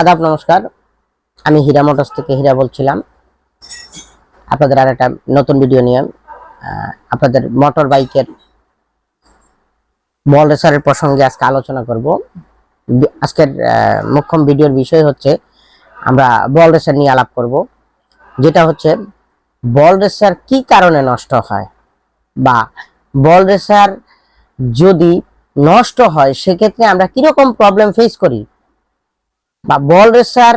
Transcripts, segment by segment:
আদাব, নমস্কার। আমি হীরা মোটরস থেকে হীরা বলছিলাম। আপনাদের আর একটা নতুন ভিডিও নিয়ে আপনাদের মোটর বাইকের বল রেসারের প্রসঙ্গে আজকে আলোচনা করব। আজকের মুখ্যম ভিডিওর বিষয় হচ্ছে, আমরা বল রেসার নিয়ে আলাপ করব। যেটা হচ্ছে, বল রেসার কি কারণে নষ্ট হয়? বা বল রেসার যদি নষ্ট হয়, সেক্ষেত্রে আমরা কীরকম প্রবলেম ফেস করি? বা বল রেসার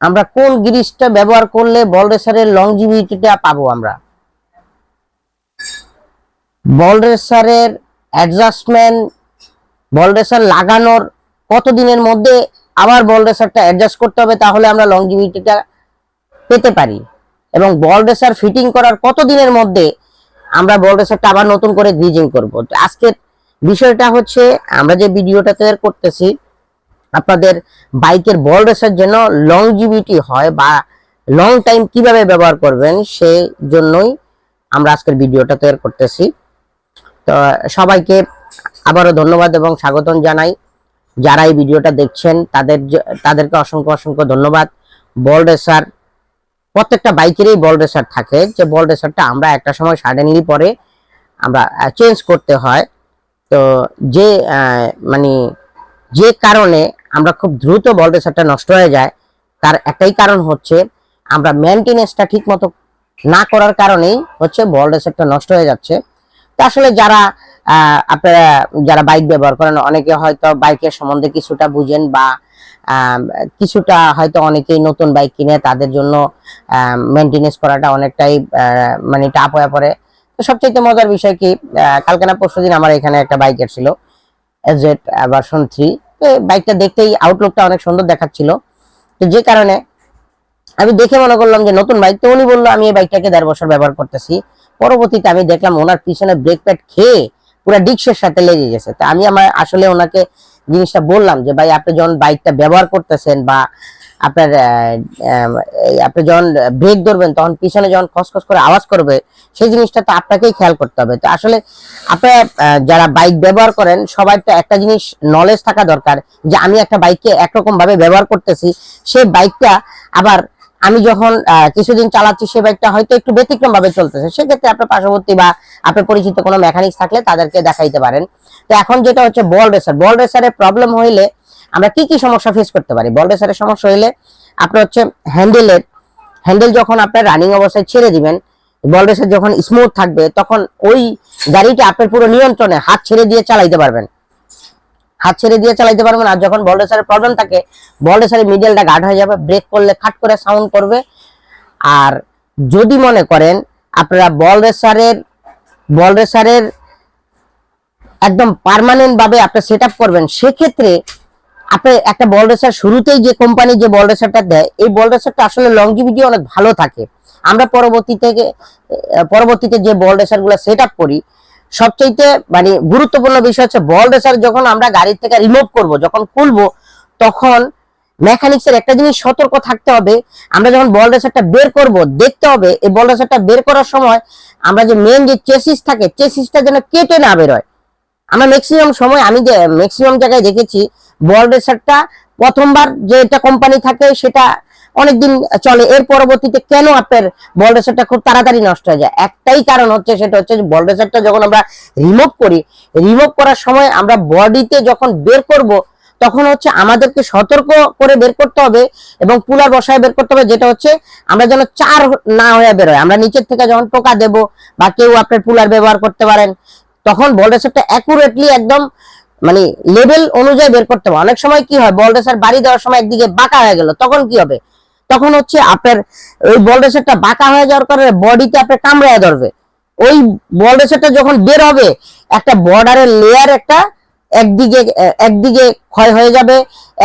আমরা কোন গ্রিসটা ব্যবহার করলে বল রেসারের লংজিভিটিটা পাবো আমরা? বল রেসারের অ্যাডজাস্টমেন্ট বল রেসার লাগানোর কতদিনের মধ্যে আবার বল রেসারটা অ্যাডজাস্ট করতে হবে তাহলে আমরা লংজিভিটিটা পেতে পারি? এবং বল রেসার ফিটিং করার কতদিনের মধ্যে আমরা বল রেসারটা আবার নতুন করে গ্রিজিং করব? আজকের বিষয়টা হচ্ছে আমরা যে ভিডিওটা তৈরি করতেছি আপনাদের বাইকের বল রেসের জন্য লংজিভিটি হয় বা লং টাইম কীভাবে ব্যবহার করবেন সেই জন্যই আমরা আজকের ভিডিওটা তৈরি করতেছি। তো সবাইকে আবারও ধন্যবাদ এবং স্বাগতম জানাই। যারা এই ভিডিওটা দেখছেন, তাদের তাদেরকে অসংখ্য অসংখ্য ধন্যবাদ। বল রেসার, প্রত্যেকটা বাইকেরই বল রেসার থাকে। যে বল রেসারটা আমরা একটা সময় সাডেনলি পরে আমরা চেঞ্জ করতে হয়। তো যে মানে যে কারণে আমরা খুব দ্রুত রেসারটা নষ্ট হয়ে যায়। তার একটাই কারণ হচ্ছে, আমরা মেনটেনেন্সটা ঠিক মতো না করার কারণেই হচ্ছে রেসারটা নষ্ট হয়ে যাচ্ছে। তো আসলে যারা আপনারা যারা বাইক ব্যবহার করেন, অনেকে হয়তো বাইকের সম্বন্ধে কিছুটা বুঝেন বা কিছুটা হয়তো অনেকেই নতুন বাইক কিনে, তাদের জন্য মেনটেনেন্স করাটা অনেকটাই মানে টাপ হয়ে পড়ে। তো সবচেয়ে মজার বিষয় কি কালকে না পরশুদিন আমার এখানে একটা বাইক ছিল এজেড ভার্সন থ্রি বাইকটা দেখতেই আউটলুকটা অনেক সুন্দর দেখাচ্ছিল। তো যে কারণে আমি দেখে মনে করলাম যে নতুন বাইক তো উনি বলল, আমি এই বাইকটাকে দেড় বছর ব্যবহার করতেছি। পরবর্তীতে আমি দেখলাম ওনার পিছনে ব্রেক প্যাড খেয়ে পুরো ডিক্সের সাথে লেগে গেছে। তা আমি আমার আসলে ওনাকে জিনিসটা বললাম যে, ভাই, আপনি যখন বাইকটা ব্যবহার করতেছেন বা আপনার আপনি যখন ব্রেক ধরবেন, তখন পিছনে যখন খসখস করে আওয়াজ করবে, সেই জিনিসটা তো আপনাকেই খেয়াল করতে হবে। তো আসলে আপনারা যারা বাইক ব্যবহার করেন সবার তো একটা জিনিস নলেজ থাকা দরকার যে আমি একটা বাইককে একরকম ভাবে ব্যবহার করতেছি সেই বাইকটা আবার আমি যখন কিছুদিন চালাচ্ছি সেই বাইকটা হয়তো একটু ব্যতিক্রম ভাবে চলতেছে। সেক্ষেত্রে আপনার পার্শ্ববর্তী বা আপনার পরিচিত কোনো মেকানিক্স থাকলে তাদেরকে দেখাইতে পারেন। তো এখন যেটা হচ্ছে বল রেসার বল রেসারের প্রবলেম হইলে আমরা কি কি সমস্যা ফেস করতে পারি? বল রেসারের সমস্যা হইলে আপনার হচ্ছে হ্যান্ডেলের হ্যান্ডেল যখন আপনার রানিং অবস্থায় ছেড়ে দিবেন বল রেসার যখন স্মুথ থাকবে, তখন ওই গাড়িটা আপনার পুরো নিয়ন্ত্রণে হাত ছেড়ে দিয়ে চালাইতে পারবেন। হাত ছেড়ে দিয়ে চালাইতে পারবেন আর যখন বল রেসারের প্রবলেম থাকে বল রেসারের মিডলটা গার্ড হয়ে যাবে ব্রেক করলে খাট করে সাউন্ড করবে। আর যদি মনে করেন আপনারা বল রেসারের বল রেসারের একদম পার্মানেন্ট ভাবে আপনি সেট করবেন, সেক্ষেত্রে আপনি একটা বল রেসার শুরুতেই যে কোম্পানি যে বল রেসারটা দেয়, এই বল রেসারটা আসলে লংজিভিটি অনেক ভালো থাকে। আমরা পরবর্তী থেকে পরবর্তীতে যে বল রেসারগুলো সেট আপ করি, সবচাইতে মানে গুরুত্বপূর্ণ বিষয় হচ্ছে বল রেসার যখন আমরা গাড়ি থেকে রিমুভ করব, যখন খুলবো, তখন মেকানিক্স এর একটা জিনিস সতর্ক থাকতে হবে। আমরা যখন বল রেসারটা বের করব, দেখতে হবে, এই বল রেসারটা বের করার সময় আমরা যে মেন যে চেসিস থাকে চেসিসটা যেন কেটে না বেরোয়। আমরা ম্যাক্সিমাম সময় আমি যে ম্যাক্সিমাম জায়গায় দেখেছি বল রেসারটা প্রথমবার যে এটা কোম্পানি থাকে সেটা অনেকদিন চলে। এর পরবর্তীতে কেন আপনার বল রেসারটা খুব তাড়াতাড়ি নষ্ট হয়ে যায়? একটাই কারণ হচ্ছে, সেটা হচ্ছে বল রেসারটা যখন আমরা রিমুভ করি রিমুভ করার সময় আমরা বডিতে যখন বের করব, তখন হচ্ছে আমাদেরকে সতর্ক করে বের করতে হবে এবং পুলার বসায় বের করতে হবে, যেটা হচ্ছে আমরা যেন চার না হয়ে বেরোয়। আমরা নিচের থেকে যখন টোকা দেব বা কেউ আপনার পুলার ব্যবহার করতে পারেন তখন বল রেসারটা অ্যাকুরেটলি একদম মানে লেভেল অনুযায়ী বের করতে হবে অনেক সময় কি হয় বল রেসার বাড়ি দেওয়ার সময় একদিকে বাঁকা হয়ে গেল, তখন কি হবে? তখন হচ্ছে আপনার, ওই বল রেসারটা বাঁকা হয়ে যাওয়ার কারণে বডিতে আপনার কামড়ায় ধরবে। ওই বল রেসারটা যখন বের হবে, একটা বর্ডারের লেয়ার একটা একদিকে একদিকে ক্ষয় হয়ে যাবে,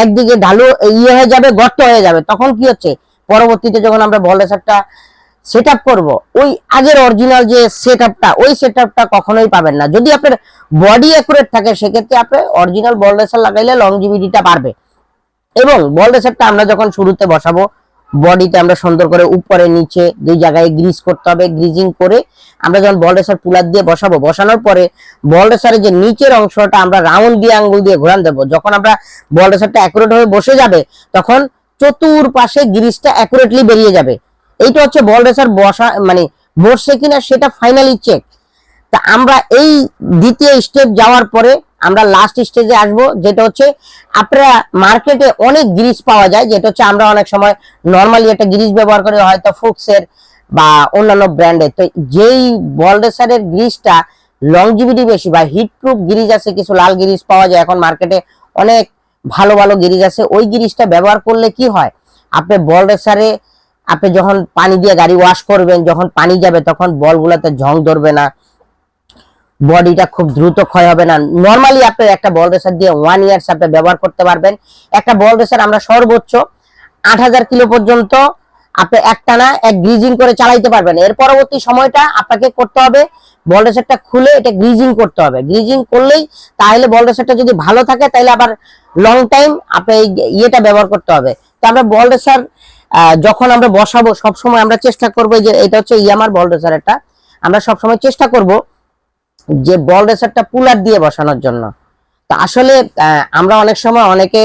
একদিকে ঢালু ইয়ে হয়ে যাবে, গর্ত হয়ে যাবে। তখন কি হচ্ছে? পরবর্তীতে যখন আমরা বল রেসারটা সেট করব, ওই আগের অরিজিনাল যে সেট ওই সেট কখনোই পাবেন না। যদি আপনার বডি অ্যাকুরেট থাকে, সেক্ষেত্রে আপনি অরিজিনাল বল রেসার লাগাইলে লংজিভিটিটা বাড়বে। এবং বল রেসারটা আমরা যখন শুরুতে বসাবো বডিতে আমরা সুন্দর করে উপরে, নিচে দুই জায়গায় গ্রিজ করতে হবে গ্রিজিং করে আমরা যখন বল রেসার পুলার দিয়ে বসাবো, বসানোর পরে বল রেসারের যে নিচের অংশটা আমরা রাউন্ড দিয়ে আঙ্গুল দিয়ে ঘোরান দেবো। যখন আমরা বল রেসারটা অ্যাকুরেট হয়ে বসে যাবে, তখন চতুর পাশে গ্রিজটা অ্যাকুরেটলি বেরিয়ে যাবে। এইটা হচ্ছে বল রেসার বসা মানে বসছে কিনা সেটা ফাইনালি চেক তা আমরা এই দ্বিতীয় স্টেপ যাওয়ার পরে আমরা লাস্ট স্টেজে আসব, যেটা হচ্ছে আপনারা মার্কেটে অনেক গ্রিস পাওয়া যায়, যেটা হচ্ছে আমরা অনেক সময় নর্মালি একটা গ্রিস ব্যবহার করি, হয়তো ফুক্সের বা অন্যান্য ব্র্যান্ডের তো যেই বল রেসারের গ্রিসটা লংজিভিটি বেশি বা হিট প্রুফ গ্রিজ আছে, কিছু লাল গ্রিজ পাওয়া যায়, এখন মার্কেটে অনেক ভালো ভালো গ্রিজ আছে, ওই গ্রিজটা ব্যবহার করলে কি হয়? আপনি বল রেসারে আপনি যখন পানি দিয়ে গাড়ি ওয়াশ করবেন, যখন পানি যাবে, তখন বলগুলোতে ঝং ধরবে না। বডিটা খুব দ্রুত ক্ষয় হবে না। নর্মালি আপনি একটা বল রেসার দিয়ে ওয়ান ইয়ার্স আপনি ব্যবহার করতে পারবেন। একটা বল রেসার আমরা সর্বোচ্চ আট হাজার কিলো পর্যন্ত আপনি একটানা এক গ্রিজিং করে চালাইতে পারবেন। এর পরবর্তী সময়টা আপনাকে করতে হবে বল রেসারটা খুলে এটা গ্রিজিং করতে হবে। গ্রিজিং করলেই তাহলে বল রেসারটা যদি ভালো থাকে, তাহলে আবার লং টাইম আপনি ইয়েটা ব্যবহার করতে হবে। তো আমরা বল রেসার যখন আমরা বসাবো, সবসময় আমরা চেষ্টা করব যে, এটা হচ্ছে ইয়ামার বল রেসার একটা। আমরা সবসময় চেষ্টা করব যে বল রেসারটা পুলার দিয়ে বসানোর জন্য। তো আসলে আমরা অনেক সময় অনেকে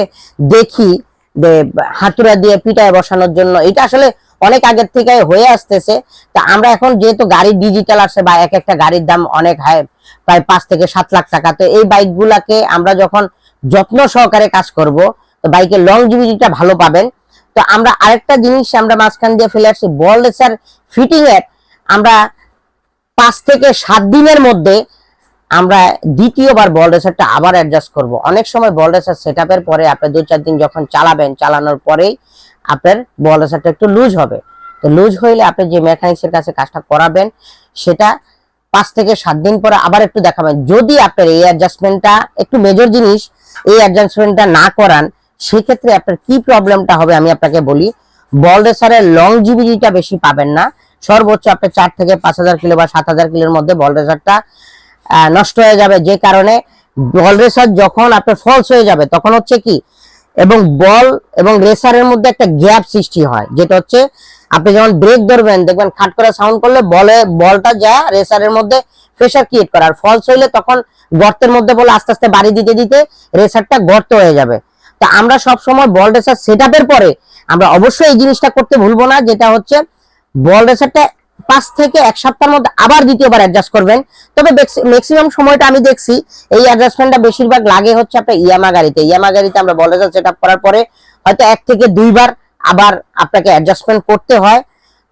দেখি যে হাতুড়া দিয়ে পিটায় বসানোর জন্য। এটা আসলে অনেক আগের থেকে হয়ে আসতেছে। তা আমরা এখন যেহেতু গাড়ি ডিজিটাল আসছে বা এক একটা গাড়ির দাম অনেক হাই, প্রায় পাঁচ থেকে সাত লাখ টাকা। তো এই বাইকগুলাকে আমরা যখন যত্ন সহকারে কাজ করব, তো বাইকের লংজিভিটিটা ভালো পাবেন। তো আমরা আরেকটা জিনিস আমরা মাঝখান দিয়ে ফেলে আসছি। বল রেসার ফিটিং এর আমরা পাঁচ থেকে সাত দিনের মধ্যে আমরা দ্বিতীয়বার বল রেসারটা আবার অ্যাডজাস্ট করব। অনেক সময় বল রেসার সেট পরে আপনি দু চার দিন যখন চালাবেন, চালানোর পরেই আপনার বল রেসারটা একটু লুজ হবে। তো লুজ হইলে আপনি যে মেকানিক্সের কাছে কাজটা করাবেন, সেটা পাঁচ থেকে সাত দিন পরে আবার একটু দেখাবেন। যদি আপনার এই অ্যাডজাস্টমেন্টটা একটু মেজর জিনিস, এই অ্যাডজাস্টমেন্টটা না করান সেক্ষেত্রে আপনার কি প্রবলেমটা হবে আমি আপনাকে বলি বল রেসারের লংজিভিটিটা বেশি পাবেন না। সর্বোচ্চ আপনি চার থেকে পাঁচ হাজার কিলো বা সাত হাজার কিলোর মধ্যে বল রেসারটা নষ্ট হয়ে যাবে। যে কারণে বল রেসার যখন আপনার ফলস হয়ে যাবে, তখন হচ্ছে কি, এবং বল এবং রেসারের মধ্যে একটা গ্যাপ সৃষ্টি হয়, যেটা হচ্ছে আপনি যখন ব্রেক ধরবেন, দেখবেন খাট করে সাউন্ড করলে বলে, বলটা যা রেসারের মধ্যে প্রেশার ক্রিয়েট করে। আর ফলস হইলে তখন গর্তের মধ্যে বলে আস্তে আস্তে বাড়ি দিতে দিতে রেসারটা গর্ত হয়ে যাবে। তা আমরা সব সময় বল রেসার সেটআপের পরে আমরা অবশ্যই এই জিনিসটা করতে ভুলবো না, যেটা হচ্ছে বল রেসারটা পাঁচ থেকে এক সপ্তাহের মধ্যে আবার দ্বিতীয়বার অ্যাডজাস্ট করবেন। তবে ম্যাক্সিমাম সময়টা আমি দেখছি, এই অ্যাডজাস্টমেন্টটা বেশিরভাগ লাগে হচ্ছে আপনার ইয়ামা গাড়িতে ইয়ামা গাড়িতে আমরা বল রেসার সেট করার পরে হয়তো এক থেকে দুইবার আবার আপনাকে অ্যাডজাস্টমেন্ট করতে হয়।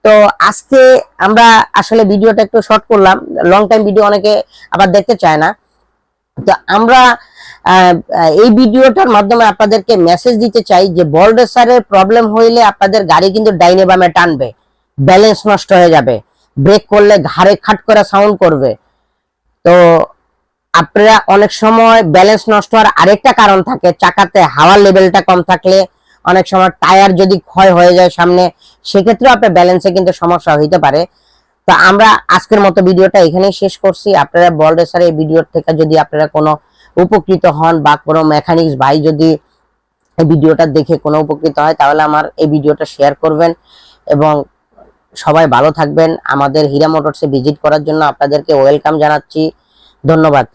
তো আজকে আমরা আসলে ভিডিওটা একটু শর্ট করলাম লং টাইম ভিডিও অনেকে আবার দেখতে চায় না। তো আমরা এই ভিডিওটার মাধ্যমে আপনাদেরকে মেসেজ দিতে চাই যে বল রেসারের প্রবলেম হইলে আপনাদের গাড়ি কিন্তু ডাইনে বামে টানবে ব্যালেন্স নষ্ট হয়ে যাবে ব্রেক করলে ঘাড়ে খাট করে সাউন্ড করবে। তো আপনারা অনেক সময় ব্যালেন্স নষ্ট হওয়ার আরেকটা কারণ থাকে, চাকাতে হাওয়ার লেভেলটা কম থাকলে অনেক সময় টায়ার যদি ক্ষয় হয়ে যায় সামনে সেক্ষেত্রে আপনার ব্যালেন্সে কিন্তু সমস্যা হইতে পারে। তো আমরা আজকের মতো ভিডিওটা এখানেই শেষ করছি। আপনারা বল রেসার এই ভিডিওর থেকে যদি আপনারা কোনো উপকৃত হন বা কোনো মেকানিক্স ভাই যদি এই ভিডিওটা দেখে কোনো উপকৃত হয়, তাহলে আমার এই ভিডিওটা শেয়ার করবেন এবং সবাই ভালো থাকবেন। আমাদের হীরা মোটরসে ভিজিট করার জন্য আপনাদেরকে ওয়েলকাম জানাচ্ছি। ধন্যবাদ।